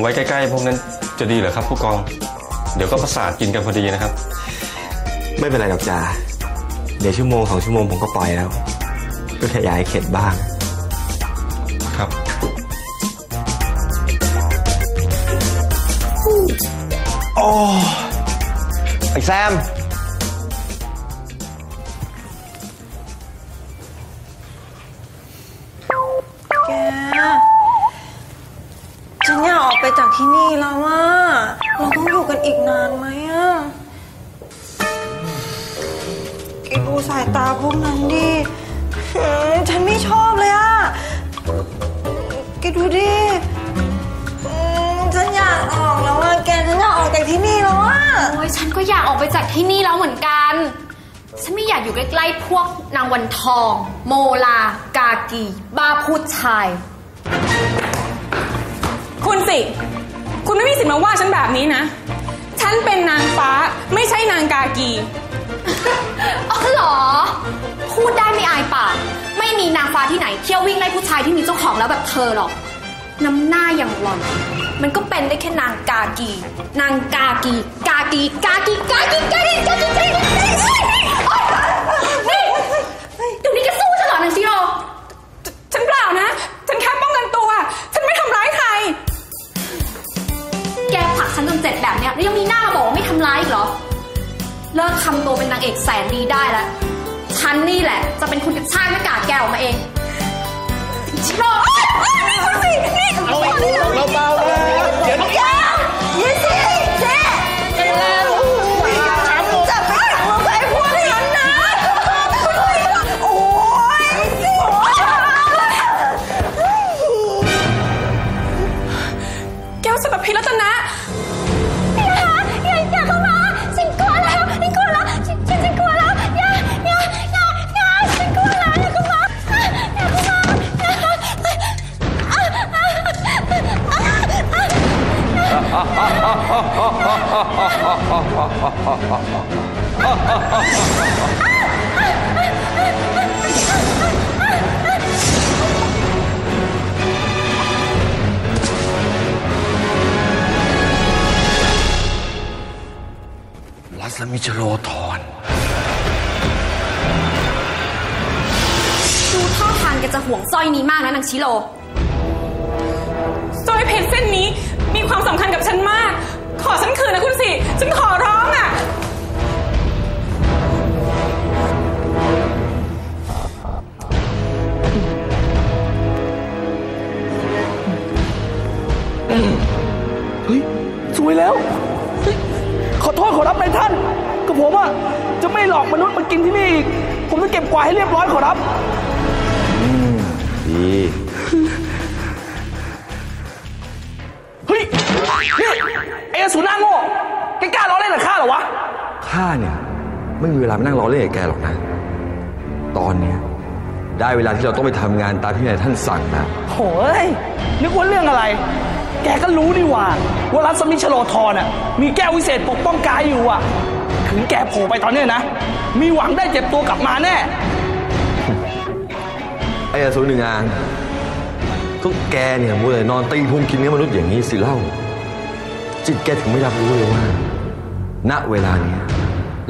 ไว้ใกล้ๆพวกนั้นจะดีเหรอครับผู้กอง เดี๋ยวก็ประสาทกินกันพอดีนะครับ ไม่เป็นไรหรอกจ่าเดี๋ยวชั่วโมงสองชั่วโมงผมก็ปล่อยแล้วก็แค่อยากให้เข็ดบ้างครับโอ้ไอ้แซม ที่นี่แล้วว่าเราต้องอยู่กันอีกนานไหมอะแกดูสายตาพวกนั้นดิหืมฉันไม่ชอบเลยอะแกดูดิอืมฉันอยากออกแล้วอะแกฉันอยากออกจากที่นี่แล้วอะโอ้ยฉันก็อยากออกไปจากที่นี่แล้วเหมือนกัน ฉันไม่อยากอยู่ใกล้ๆพวกนางวันทอง โมลา กากีบ้าพูดชาย คุณสิ คุณไม่มีสิทธิ์มาว่าฉันแบบนี้นะ ฉันเป็นนางฟ้าไม่ใช่นางกากี อ๋อเหรอ พูดได้ไม่อายปากไม่มีนางฟ้าที่ไหนเที่ยววิ่งไล่ผู้ชายที่มีเจ้าของแล้วแบบเธอหรอก น้ำหน้าอย่างหล่อน มันก็เป็นได้แค่นางกากี นางกากี กากี กากี กากี กากี กากีกากีนี่เดี๋ยวนี้แกสู้ฉันเหรอนางชิโรฉันเปล่านะ เจ็บแบบเนี้ยแล้วยังมีหน้ามาบอกว่าไม่ทำร้ายอีกเหรอ เลิกทำตัวเป็นนางเอกแสนดีได้แล้วฉันนี่แหละ จะเป็นคนกระชากหน้ากากแกออกมาเองชิโร่นี่คุณสินี่ เอาเบาๆนะเดี๋ยว รัสมิชโลทอนดูท่าทางแกจะห่วงสร้อยนี้มากนะนางชิโร่สร้อยเพชรเส้นนี้มี ความสำคัญกับฉันมาก ขอฉันคืนนะคุณสิฉันขอร้องอะ เฮ้ยสวยแล้วเฮ้ยขอโทษขอรับนายท่านก็ผมอะจะไม่หลอกมนุษย์มากินที่นี่อีก ผมจะเก็บกวาดให้เรียบร้อยขอรับ ดี นี่ไอ้อสูรหน้าโง่แกกล้าล้อเล่นกับข้าเหรอวะ ข้าเนี่ย ไม่มีเวลามานั่งรอเล่นกับแกหรอกนะ ตอนเนี้ยได้เวลาที่เราต้องไปทำงานตามที่นายท่านสั่งนะโหยนึกว่าเรื่องอะไร แกก็รู้นี่หว่าว่ารัศมิชโลทรน่ะมีแก้ววิเศษปกป้องกายอยู่อะ ถึงแกโผล่ไปตอนเนี้ยนะ มีหวังได้เจ็บตัวกลับมาแน่ ไอ้อสูรหนึ่งอางก็แกเนี่ยมัวแต่นอนตีพุงกินเนื้อมนุษย์อย่างนี้สิเล่า จิตแกถึงไม่รับรู้เลยว่า ณเวลาเนี้ย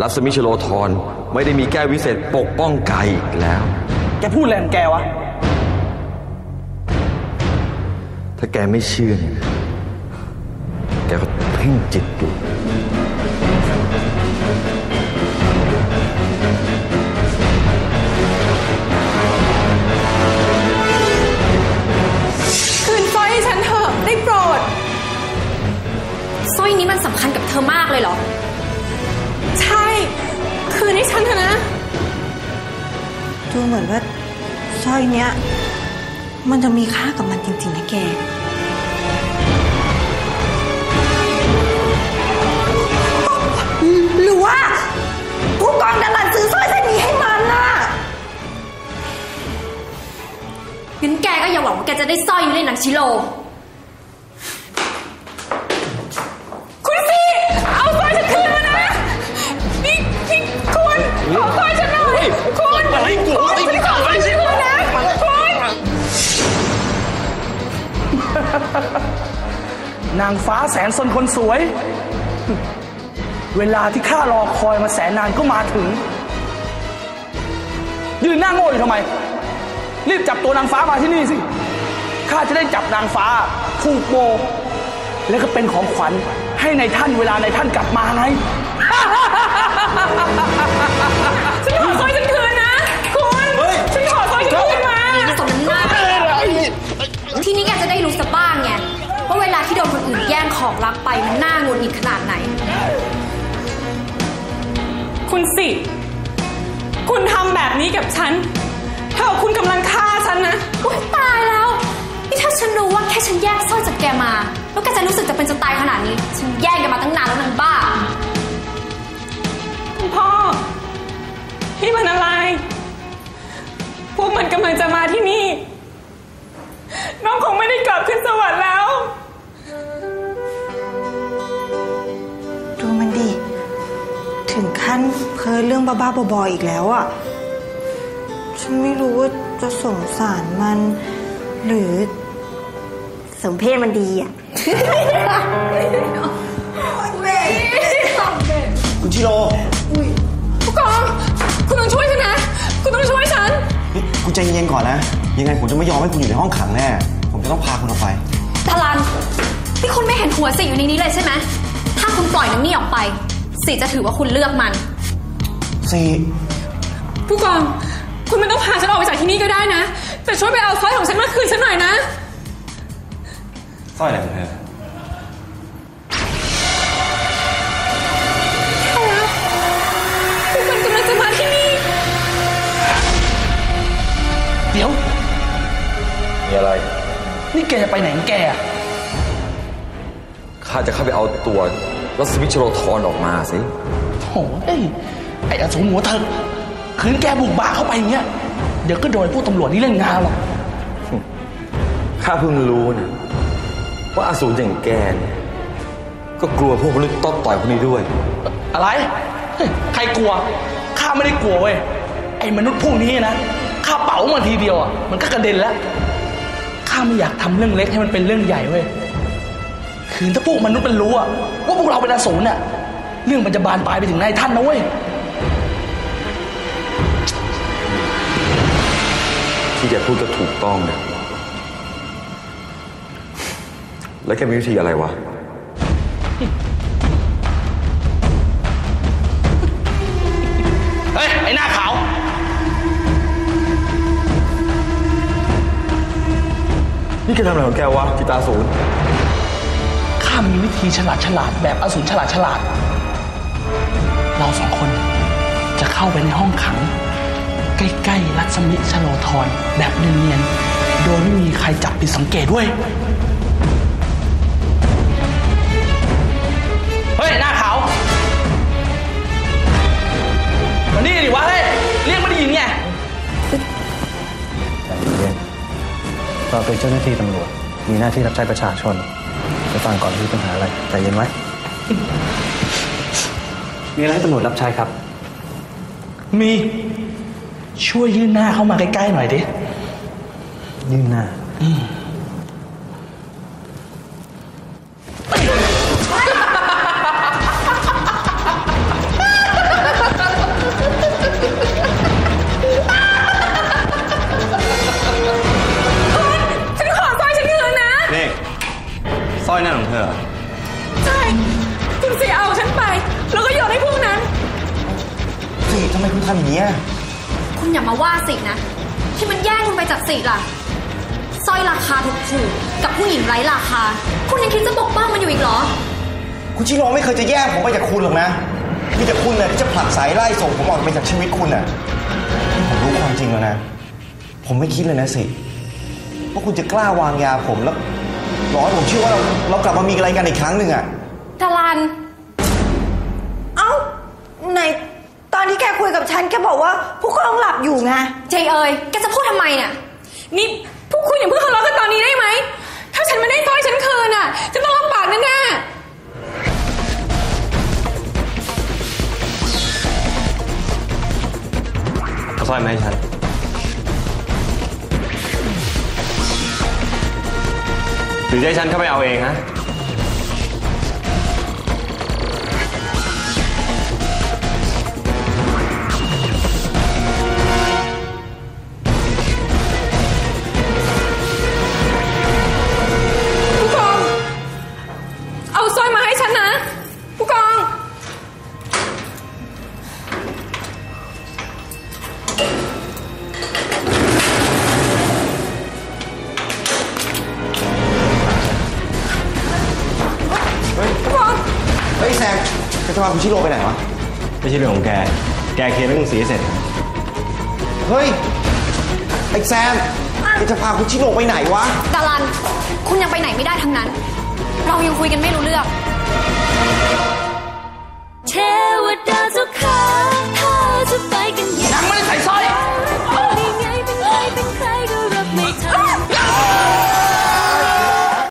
รัศมิชโลทรไม่ได้มีแก้ววิเศษปกป้องกายอีกแล้ว แกพูดแรงแกวะ ถ้าแกไม่เชื่อเนี่ยแกก็เพ่งจิตดูคื เธอมากเลยเหรอ ใช่ คืนให้ฉันเถอะนะ ดูเหมือนว่าสร้อยเนี้ย มันจะมีค่ากับมันจริง ๆ นะแกหรือว่าผู้กองดันลันซื้อสร้อยเส้นนี้ให้มันน่ะงั้นแกก็อย่าหวังว่าแกจะได้สร้อยนี้เลยนางชิโร่ คุณอะไรกูคุณฉันขอสร้อยฉันคืนะนางฟ้าแสนสนคนสวย เวลาที่ข้ารอคอยมาแสนนานก็มาถึง ยืนหน้าโง่อยู่ทำไม รีบจับตัวนางฟ้ามาที่นี่สิ ข้าจะได้จับนางฟ้าผูกโบ แล้วก็เป็นของขวัญให้ในท่านเวลาในท่านกลับมาไง คุณสิ คุณทำแบบนี้กับฉัน เท่ากับคุณกำลังฆ่าฉันนะ อุ้ยตายแล้ว นี่ถ้าฉันรู้ว่าแค่ฉันแย่งสร้อยจากแกมา แล้วแกจะรู้สึกจะเป็นจะตายขนาดนี้ ฉันแย่งแกมาตั้งนานแล้วนางบ้า คุณพ่อนี่มันอะไร พวกมันกำลังจะมาที่นี่ น้องคงไม่ได้กลับขึ้นสวรรค์แล้ว ถึงขั้นเพ้อเรื่องบ้าๆบอๆอีกแล้วอะ ฉันไม่รู้ว่าจะสงสารมัน หรือสมเพศมันดีอะ คุณชิโร่ผู้กอง คุณต้องช่วยฉันนะ คุณต้องช่วยฉัน นี่คุณใจเย็นๆก่อนนะ ยังไงผมจะไม่ยอมให้คุณอยู่ในห้องขังแน่ ผมจะต้องพาคุณออกไปดารันนี่คุณไม่เห็นหัวสีอยู่ในนี้เลยใช่ไหม ถ้าคุณปล่อยนางนี่ออกไป สีจะถือว่าคุณเลือกมันซีผู้กอง คุณไม่ต้องพาฉันออกไปจากที่นี่ก็ได้นะ แต่ช่วยไปเอาสร้อยของฉันมาคืนฉันหน่อยนะ สร้อยอะไรของเธอพวกมันกำลังจะมาที่นี่ เดี๋ยว มีอะไร นี่แกจะไปไหนของแกอะข้าจะเข้าไปเอาตัว รัศมิชโลทรออกมาสิโอ้ยไอ้อสูรหัวเถิกคืนแกบุกบ่าเข้าไปอย่างเงี้ย เดี๋ยวก็โดนพวกตำรวจนี่เล่นงานหรอกข้าเพิ่งรู้นะว่าอสูรอย่างแกเนี่ยก็กลัวพวกมนุษย์ต้อต่อยพวกนี้ด้วย อะไรเฮ้ยใครกลัว ข้าไม่ได้กลัวเว้ย ไอ้มนุษย์พวกนี้นะ ข้าเป๋ามันทีเดียวอะ มันก็กระเด็นแล้ว ข้าไม่อยากทำเรื่องเล็กให้มันเป็นเรื่องใหญ่เว้ย คืนถ้าพวกมนุษย์มันรู้อะว่าพวกเราเป็นอสูรน่ะเรื่องมันจะบานปลายไปถึงนายท่านนะเว้ย ที่แกพูดก็ถูกต้องนะแล้วแกมีวิธีอะไรวะ เฮ้ย ไอ้หน้าขาว นี่แกทำอะไรของแกวะจิตาสูรข้า มีวิธีฉลาดฉลาดแบบอสูรฉลาดฉลาด เราสองคนจะเข้าไปในห้องขัง ใกล้ๆรัศมิชโลธรแบบเนียนๆ โดยไม่มีใครจับผิดสังเกตด้วย เฮ้ย หน้าขาวมานี่ดิวะเฮ้ย เรียกไม่ได้ยินไงเราเป็นเจ้าหน้าที่ตำรวจ มีหน้าที่รับใช้ประชาชน ฟังก่อนที่ปัญหาอะไรใจเย็นไว้ มีอะไรให้ตำรวจรับใช้ครับ มีช่วยยื่นหน้าเข้ามาใกล้ๆหน่อยดิ ยื่นหน้า มาว่าสินะ ที่มันแย่งคุณไปจากสิล่ะสร้อยราคาถูกๆกับผู้หญิงไร้ราคา คุณยังคิดจะปกป้องมันอยู่อีกเหรอ คุณชิโร่ไม่เคยจะแย่งผมไปจากคุณหรอกนะมีแต่คุณน่ะที่จะผลักสายไล่ส่งผมออกไปจากชีวิตคุณน่ะนี่ผมรู้ความจริงแล้วนะ ผมไม่คิดเลยนะสิว่าคุณจะกล้าวางยาผมแล้วรอให้ผมเชื่อว่าเราเรากลับมามีอะไรกันอีกครั้งหนึ่งอะดารัน เอ้าไหนตอน ที่แกคุยกับฉันแกบอกว่าผู้กองหลับอยู่ไงเจเอยแกจะพูดทำไมเนี่ยนี่พวกคุณอย่าเพิ่งทะเลาะกันตอนนี้ได้ไหม ถ้าฉันไม่ได้สร้อยฉันคืนอะ จะต้องลำบากแน่ๆเอาสร้อยมาให้ฉัน หรือจะให้ฉันเข้าไปเอาเองฮะาคุณชิโร่ไปไหนวะ ไม่ใช่เรื่องของแก แกเคลียร์เรื่องสีให้เสร็จ เฮ้ย ไอ้แซมแกจะพาคุณชิโร่ไปไหนวะ ดารัน คุณยังไปไหนไม่ได้ทั้งนั้น เรายังคุยกันไม่รู้เรื่อง เทว